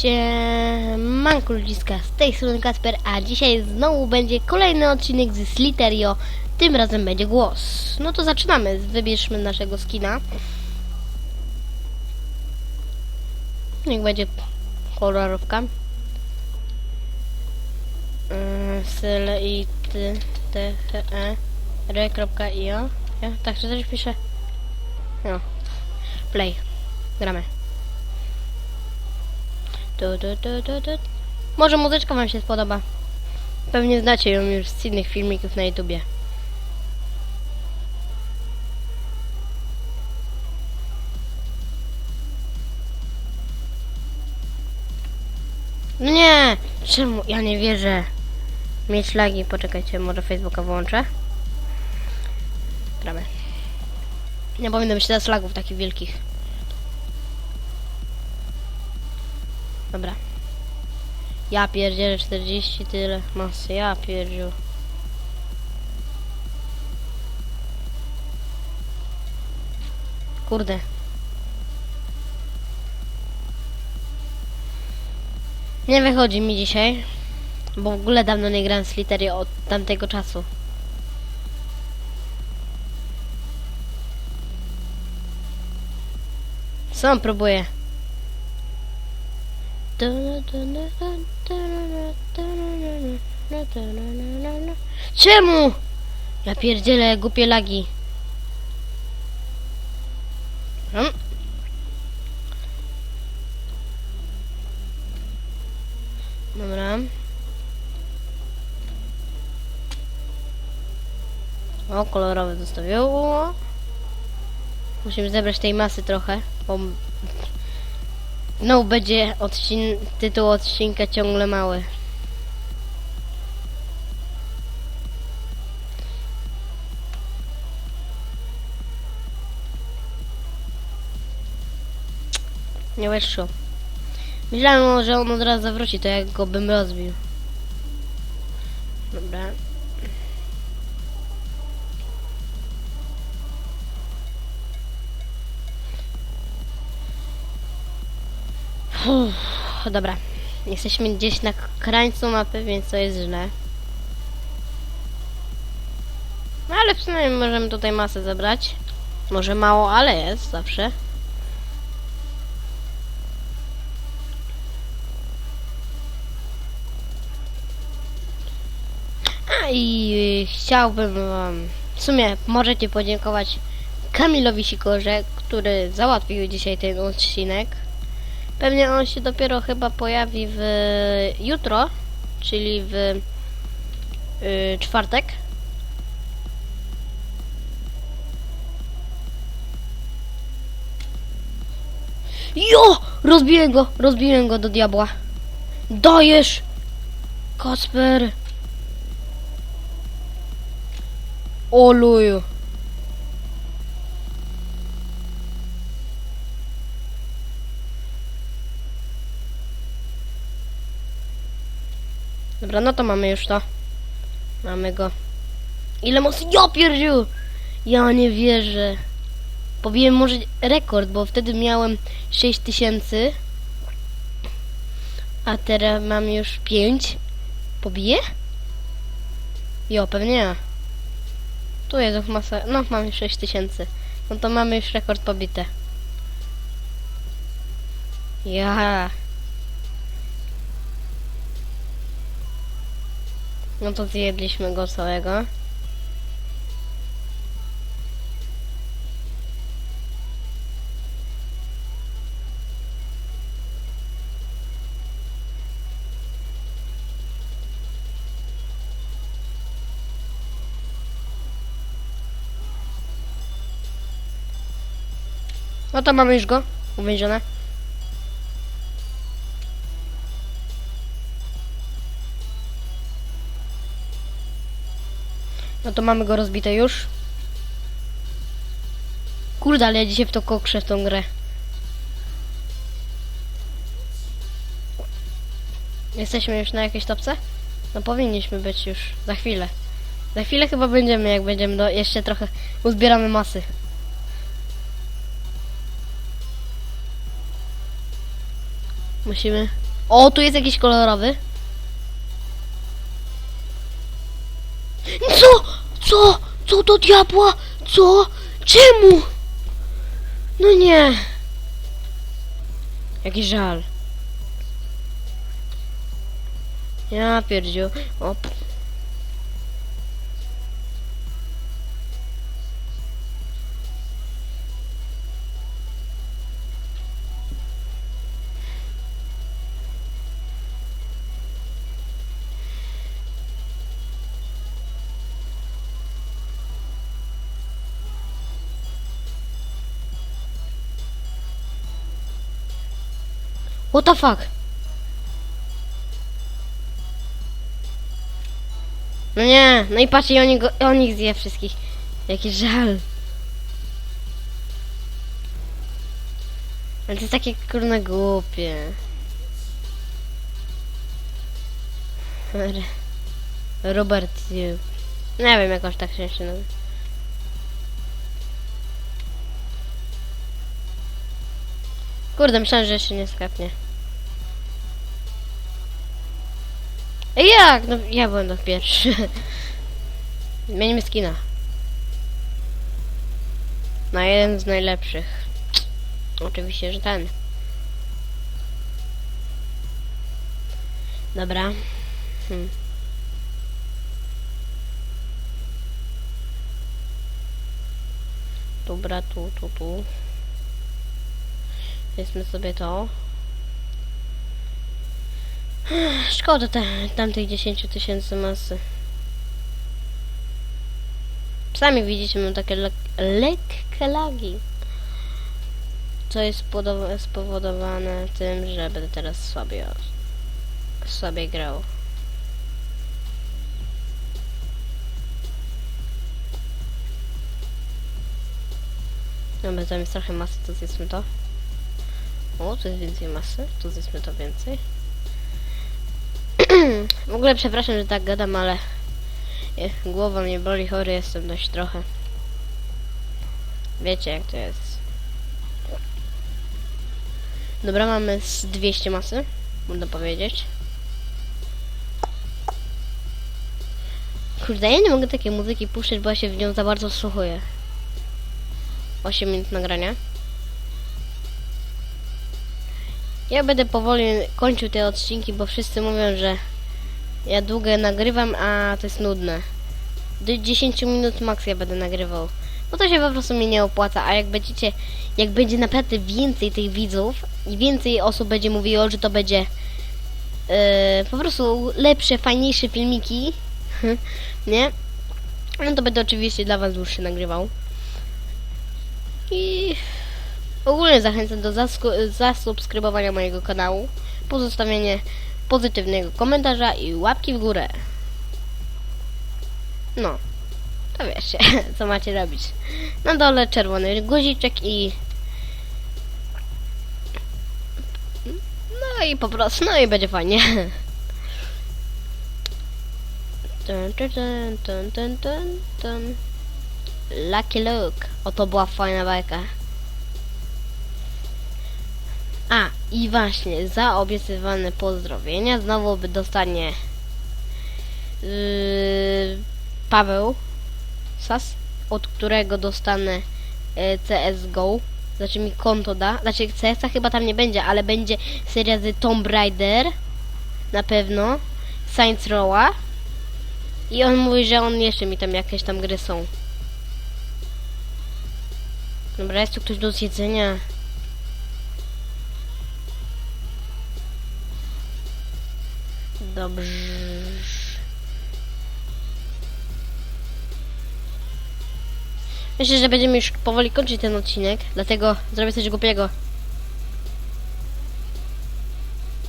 Siemanko ludziska, z tej strony Kasper, a dzisiaj znowu będzie kolejny odcinek z Sliterio. Tym razem będzie głos. No to zaczynamy, wybierzmy naszego skina. Niech będzie kolorówka. Yy, Syle i ty, t, h, e, r, kropka, i, o. Ja? Tak, czy coś pisze? No. Play. Gramy. Może muzyczka wam się spodoba. Pewnie znacie ją już z innych filmików na YouTubie. No nie! Czemu? Ja nie wierzę. Mieć lagi, poczekajcie, może Facebooka włączę. Gramy. Nie powinno być teraz lagów takich wielkich. Dobra. Ja pierdzielę 40 tyle masy, ja pierdziu. Kurde. Nie wychodzi mi dzisiaj, bo w ogóle dawno nie grałem z litery od tamtego czasu. Sam próbuję. Czemu? Ja pierdzielę głupie lagi. Hmm. Dobra. O, kolorowe zostawiło. Musimy zebrać tej masy trochę, bo no, będzie odcin tytuł odcinka ciągle mały. Nie wyszło. Myślałem, że on od razu zawróci, to jak go bym rozbił. Dobra. Uff, dobra. Jesteśmy gdzieś na krańcu mapy, więc to jest źle. No ale przynajmniej możemy tutaj masę zebrać. Może mało, ale jest zawsze. A i chciałbym wam... W sumie możecie podziękować Kamilowi Sikorze, który załatwił dzisiaj ten odcinek. Pewnie on się dopiero chyba pojawi w jutro, czyli w y, czwartek. Jo! Rozbiłem go, rozbiłem go do diabła. Dajesz! Kasper! Oluju. Dobra, no to mamy już to. Mamy go. Ile mocy? Ja pierdziu! Ja nie wierzę. Pobiłem może rekord, bo wtedy miałem 6000. A teraz mam już 5. Pobiję? Jo, pewnie ja. Tu jest masa. No, mam już 6000. No to mamy już rekord pobite. Ja. No to zjedliśmy go całego. No to mamy już go uwięzione. No to mamy go rozbite już. Kurde, ale ja dzisiaj w to kokrzę w tą grę. Jesteśmy już na jakiejś topce? No powinniśmy być już. Za chwilę. Za chwilę chyba będziemy, jak będziemy do, jeszcze trochę uzbieramy masy. Musimy O, tu jest jakiś kolorowy. Do diabła? Co? Czemu? No nie. Jaki żal. Ja pierdziu. O. What the fuck? No nie, no i patrz, i on ich zje wszystkich. Jaki żal. Ale to jest takie kurna głupie. Robert. Nie wiem jakoś tak się nazywa. Kurde, myślałem, że jeszcze nie skapnie. Jak? No ja byłem to pierwszy. Zmienimy skina. Na jeden z najlepszych. Oczywiście, że ten. Dobra. Hmm. Dobra, tu, tu, tu. Weźmy sobie to. Szkoda te, tamtych 10 tysięcy masy. Sami widzicie, mam takie lek lekkie lagi. Co jest spowodowane tym, że będę teraz słabiej, słabiej grał. Dobra, tam jest trochę masy, to zjedzmy to. O, tu jest więcej masy, tu zjedzmy to więcej. w ogóle przepraszam, że tak gadam, ale eh, głowa mnie boli, chory jestem dość trochę. Wiecie jak to jest. Dobra, mamy z 200 masy, można powiedzieć. Kurde, ja nie mogę takiej muzyki puszczać, bo ja się w nią za bardzo wsłuchuję. 8 minut nagrania. Ja będę powoli kończył te odcinki, bo wszyscy mówią, że ja długo nagrywam, a to jest nudne. Do 10 minut max ja będę nagrywał. Bo to się po prostu mi nie opłaca, a jak będziecie, jak będzie naprawdę więcej tych widzów i więcej osób będzie mówiło, że to będzie e, po prostu lepsze, fajniejsze filmiki, nie? No to będę oczywiście dla was dłuższy nagrywał. I ogólnie zachęcam do zasubskrybowania mojego kanału, pozostawienie pozytywnego komentarza i łapki w górę. No, to wiecie, co macie robić. Na dole czerwony guziczek i... No i po prostu, no i będzie fajnie. Lucky Luke. Oto była fajna bajka. I właśnie, za obiecywane pozdrowienia znowu by dostanie yy, Paweł Sas, od którego dostanę yy, CSGO. Znaczy mi konto da. Znaczy CS-a chyba tam nie będzie, ale będzie seria z Tomb Raider. Na pewno. Saints Row'a. I on mówi, że on jeszcze mi tam jakieś tam gry są. Dobra, jest tu ktoś do zjedzenia. Dobrze. Myślę, że będziemy już powoli kończyć ten odcinek, dlatego zrobię coś głupiego.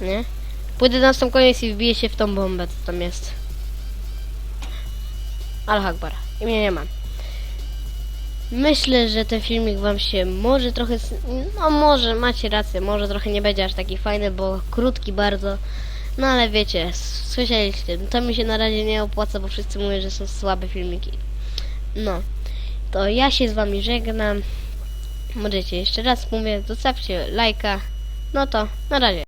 Nie? Pójdę na sam koniec i wbiję się w tą bombę, co tam jest. Al Akbar. I mnie nie ma. Myślę, że ten filmik wam się może trochę... No może, macie rację, może trochę nie będzie aż taki fajny, bo krótki bardzo. No ale wiecie, słyszeliście, to mi się na razie nie opłaca, bo wszyscy mówią, że są słabe filmiki. No, to ja się z wami żegnam. Możecie jeszcze raz mówię, zostawcie lajka. No to, na razie.